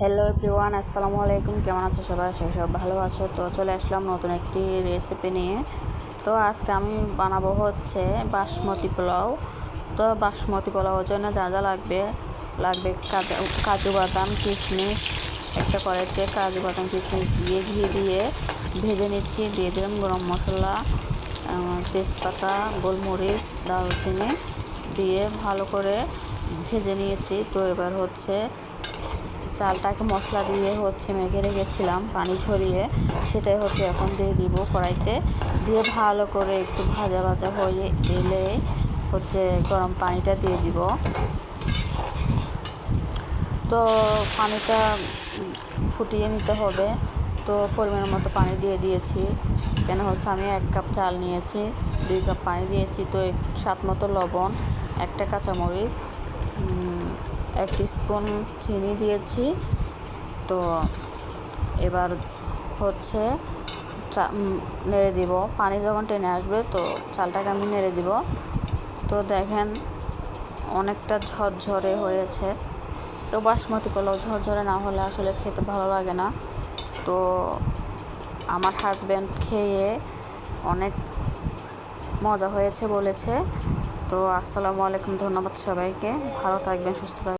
Hello everyone আসসালামু আলাইকুম। কেমন আছো সবাই? সবাই সব ভালো আছো। তো চলে আসলাম নতুন একটি রেসিপি নিয়ে। তো আজকে আমি বানাবো হচ্ছে বাসমতি পোলাও। তো বাসমতি পোলাওর জন্য যা যা লাগবে লাগবে কাজু বাদাম, কিশমিশ, একটা কড়াইতে কাজু বাদাম, কিশমিশ দিয়ে ঘি দিয়ে ভেজে নিচ্ছি। দিয়ে দিলাম গরম মশলা তেজপাতা, গোলমরিচ, দারুচিনি দিয়ে ভালো করে ভেজে নিয়েছি। তো এবার হচ্ছে চালটাকে মশলা দিয়ে হচ্ছে মেখে রেখেছিলাম, পানি ঝরিয়ে সেটাই হচ্ছে এখন দিয়ে দিব কড়াইতে। দিয়ে ভালো করে একটু ভাজা ভাজা হয়ে এলে হচ্ছে গরম পানিটা দিয়ে দিব। তো পানিটা ফুটিয়ে নিতে হবে। তো পরিমাণ মতো পানি দিয়ে দিয়েছি। কেন হচ্ছে আমি এক কাপ চাল নিয়েছি, দুই কাপ পানি দিয়েছি, তো স্বাদ মতো লবণ, একটা কাঁচামরিচ এক স্পুন চিনি দিয়েছি। তো এবার হচ্ছে নেড়ে দিব। পানি যখন টেনে আসবে তো চালটাকে আমি নেড়ে দিব। তো দেখেন অনেকটা ঝরঝরে হয়েছে। তো বাসমতি পোলাও ঝরঝরে না হলে আসলে খেতে ভালো লাগে না। তো আমার হাজব্যান্ড খেয়ে অনেক মজা হয়েছে বলেছে। তো আসসালামু আলাইকুম, ধন্যবাদ সবাইকে। ভালো থাকবেন, সুস্থ থাকবেন